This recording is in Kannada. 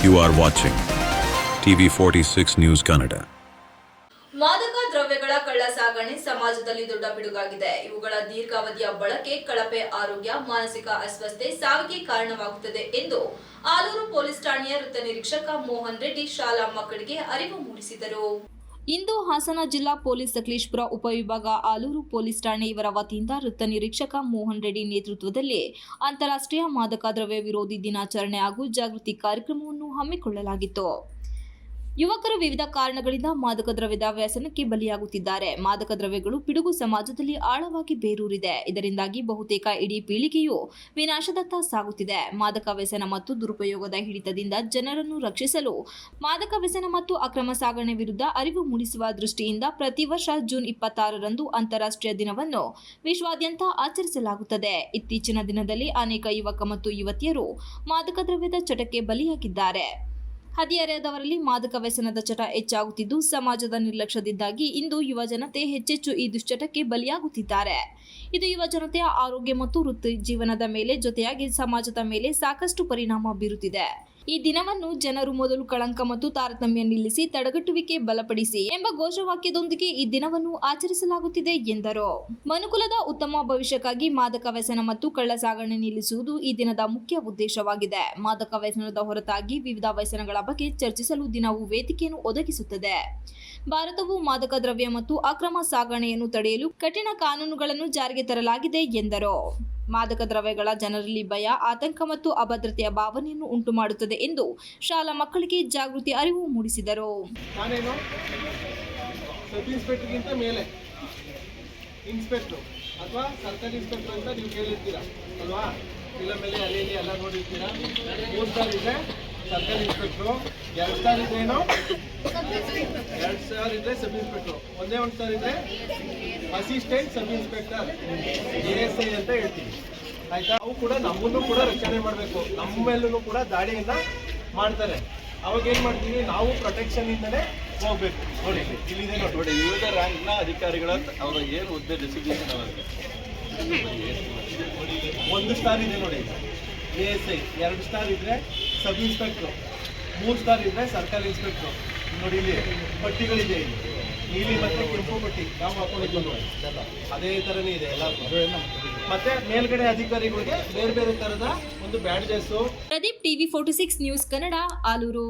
You are watching TV 46 News Kannada. ಮಾದಕ ದ್ರವ್ಯಗಳ ಕಳ್ಳ ಸಾಗಣೆ ಸಮಾಜದಲ್ಲಿ ದೊಡ್ಡ ಪಿಡುಗಾಗಿದೆ ಇವುಗಳ ದೀರ್ಘಾವಧಿಯ ಬಳಕೆ ಕಳಪೆ ಆರೋಗ್ಯ, ಮಾನಸಿಕ ಅಸ್ವಸ್ಥತೆ ಸಾವಿಗೆ ಕಾರಣವಾಗುತ್ತದೆ ಎಂದು ಆಲೂರು ಪೊಲೀಸ್ ಠಾಣೆಯ ವೃತ್ತ ನಿರೀಕ್ಷಕ ಮೋಹನ್ ರೆಡ್ಡಿ ಶಾಲಾ ಮಕ್ಕಳಿಗೆ ಅರಿವು ಮೂಡಿಸಿದರು ಇಂದು ಹಾಸನ ಜಿಲ್ಲಾ ಪೊಲೀಸ್ ಸಕಲೇಶ್ಪುರ ಉಪವಿಭಾಗ ಆಲೂರು ಪೊಲೀಸ್ ಠಾಣೆ ಇವರ ವತಿಯಿಂದ ವೃತ್ತ ನಿರೀಕ್ಷಕ ಮೋಹನ್ ರೆಡ್ಡಿ ನೇತೃತ್ವದಲ್ಲಿ ಅಂತಾರಾಷ್ಟ್ರೀಯ ಮಾದಕ ದ್ರವ್ಯ ವಿರೋಧಿ ದಿನಾಚರಣೆ ಹಾಗೂ ಜಾಗೃತಿ ಕಾರ್ಯಕ್ರಮವನ್ನು ಹಮ್ಮಿಕೊಳ್ಳಲಾಗಿತ್ತು. ಯುವಕರು ವಿವಿಧ ಕಾರಣಗಳಿಂದ ಮಾದಕ ದ್ರವ್ಯದ ವ್ಯಸನಕ್ಕೆ ಬಲಿಯಾಗುತ್ತಿದ್ದಾರೆ. ಮಾದಕ ದ್ರವ್ಯಗಳು ಪಿಡುಗು ಸಮಾಜದಲ್ಲಿ ಆಳವಾಗಿ ಬೇರೂರಿದೆ. ಇದರಿಂದಾಗಿ ಬಹುತೇಕ ಇಡೀ ಪೀಳಿಗೆಯು ವಿನಾಶದತ್ತ ಸಾಗುತ್ತಿದೆ. ಮಾದಕ ವ್ಯಸನ ಮತ್ತು ದುರುಪಯೋಗದ ಹಿಡಿತದಿಂದ ಜನರನ್ನು ರಕ್ಷಿಸಲು ಮಾದಕ ವ್ಯಸನ ಮತ್ತು ಅಕ್ರಮ ಸಾಗಣೆ ವಿರುದ್ಧ ಅರಿವು ಮೂಡಿಸುವ ದೃಷ್ಟಿಯಿಂದ ಪ್ರತಿ ವರ್ಷ ಜೂನ್ ಇಪ್ಪತ್ತಾರರಂದು ಅಂತಾರಾಷ್ಟ್ರೀಯ ದಿನವನ್ನು ವಿಶ್ವಾದ್ಯಂತ ಆಚರಿಸಲಾಗುತ್ತದೆ. ಇತ್ತೀಚಿನ ದಿನದಲ್ಲಿ ಅನೇಕ ಯುವಕ ಮತ್ತು ಯುವತಿಯರು ಮಾದಕ ದ್ರವ್ಯದ ಚಟಕ್ಕೆ ಬಲಿಯಾಗಿದ್ದಾರೆ. ಹದಿಹರೆಯದವರಲ್ಲಿ ಮಾದಕ ವ್ಯಸನದ ಚಟ ಹೆಚ್ಚಾಗುತ್ತಿದ್ದು, ಸಮಾಜದ ನಿರ್ಲಕ್ಷ್ಯದಿಂದಾಗಿ ಇಂದು ಯುವ ಜನತೆ ಹೆಚ್ಚೆಚ್ಚು ಈ ದುಶ್ಚಟಕ್ಕೆ ಬಲಿಯಾಗುತ್ತಿದ್ದಾರೆ. ಇದು ಯುವ ಜನತೆಯ ಆರೋಗ್ಯ ಮತ್ತು ವೃತ್ತಿ ಜೀವನದ ಮೇಲೆ ಜೊತೆಯಾಗಿ ಸಮಾಜದ ಮೇಲೆ ಸಾಕಷ್ಟು ಪರಿಣಾಮ ಬೀರುತ್ತಿದೆ. ಈ ದಿನವನ್ನು ಜನರು ಮೊದಲು ಕಳಂಕ ಮತ್ತು ತಾರತಮ್ಯ ನಿಲ್ಲಿಸಿ ತಡೆಗಟ್ಟುವಿಕೆ ಬಲಪಡಿಸಿ ಎಂಬ ಘೋಷವಾಕ್ಯದೊಂದಿಗೆ ಈ ದಿನವನ್ನು ಆಚರಿಸಲಾಗುತ್ತಿದೆ ಎಂದರು. ಮನುಕುಲದ ಉತ್ತಮ ಭವಿಷ್ಯಕ್ಕಾಗಿ ಮಾದಕ ವ್ಯಸನ ಮತ್ತು ಕಳ್ಳ ಸಾಗಣೆ ನಿಲ್ಲಿಸುವುದು ಈ ದಿನದ ಮುಖ್ಯ ಉದ್ದೇಶವಾಗಿದೆ. ಮಾದಕ ವ್ಯಸನದ ಹೊರತಾಗಿ ವಿವಿಧ ವ್ಯಸನಗಳ ಬಗ್ಗೆ ಚರ್ಚಿಸಲು ದಿನವು ವೇದಿಕೆಯನ್ನು ಒದಗಿಸುತ್ತದೆ. ಭಾರತವು ಮಾದಕ ದ್ರವ್ಯ ಮತ್ತು ಅಕ್ರಮ ಸಾಗಣೆಯನ್ನು ತಡೆಯಲು ಕಠಿಣ ಕಾನೂನುಗಳನ್ನು ಜಾರಿಗೆ ತರಲಾಗಿದೆ ಎಂದರು. ಮಾದಕ ದ್ರವ್ಯಗಳ ಜನರಲ್ಲಿ ಭಯ, ಆತಂಕ ಮತ್ತು ಅಭದ್ರತೆಯ ಭಾವನೆಯನ್ನು ಉಂಟುಮಾಡುತ್ತದೆ ಎಂದು ಶಾಲಾ ಮಕ್ಕಳಿಗೆ ಜಾಗೃತಿ ಅರಿವು ಮೂಡಿಸಿದರು. ಅಥವಾ ಸರ್ಕಾರಿ ಇನ್ಸ್ಪೆಕ್ಟರ್ ಅಂತ ನೀವು ಕೇಳಿರ್ತೀರಾ, ಅಲ್ವಾ? ಫಿಲಮಲ್ಲಿ ಅಲ್ಲಿ ಎಲ್ಲ ನೋಡಿರ್ತೀರಾ? ಮೂರು ಸ್ಟಾರ್ ಇದೆ ಸರ್ಕಾರಿ ಇನ್ಸ್ಪೆಕ್ಟ್ರು ಎರಡು ಸ್ಟಾರ್ ಇದ್ರೆ ಏನು? ಎರಡು ಸ್ಟಾರ್ ಇದ್ರೆ ಸಬ್ ಇನ್ಸ್ಪೆಕ್ಟ್ರು ಒಂದೇ ಒಂದು ಸ್ಟಾರ್ ಇದ್ರೆ assistant sub inspector A S I ಅಂತ ಹೇಳ್ತೀವಿ ಆಯ್ತಾ? ಅವು ಕೂಡ ನಮ್ಮನ್ನು ಕೂಡ ರಕ್ಷಣೆ ಮಾಡಬೇಕು. ನಮ್ಮ ಮೇಲೂ ಕೂಡ ದಾಳಿಯಿಂದ ಮಾಡ್ತಾರೆ. ಅವಾಗ ಏನ್ ಮಾಡ್ತೀವಿ? ನಾವು ಪ್ರೊಟೆಕ್ಷನ್ ಇಂದನೇ ಹೋಗ್ಬೇಕು. ನೋಡಿ, ಇಲ್ಲಿದೆ ನೋಡಿ. ನೋಡಿ, ವಿವಿಧ ರ್ಯಾಂಕ್ನ ಅಧಿಕಾರಿಗಳ ಅವರ ಏನು ಹುದ್ದೆ ಡೆಸಿಗ್ನೇಷನ್ ಅವರಿಗೆ ಒಂದು ಸ್ಟಾರ್ ಇದೆ ನೋಡಿ. ಎ ಎಸ್ ಐ ಎರಡು ಸ್ಟಾರ್ ಇದ್ರೆ ಸಬ್ ಇನ್ಸ್ಪೆಕ್ಟ್ರು ಮೂರು ಸ್ಟಾರ್ ಇದ್ರೆ ಸರ್ಕಾರಿ ಇನ್ಸ್ಪೆಕ್ಟ್ರು ನೋಡಿ ಇಲ್ಲಿ, ಪಟ್ಟಿಗಳಿದೆ ಇಲ್ಲಿ. ನೀಲಿ ಮತ್ತೆ ಕೆಂಪು ಪಟ್ಟಿ. ನಾವು ಹಾಕೊಂಡಿದ್ದು ನೋಡಿ. ಅದೇ ತರನೇ ಇದೆ ಎಲ್ಲ ಮತ್ತೆ ಮೇಲ್ಗಡೆ ಅಧಿಕಾರಿಗಳಿಗೆ ಬೇರೆ ಬೇರೆ ಥರದ ಒಂದು badges Pradeep TV forty six news Kannada, Aluru.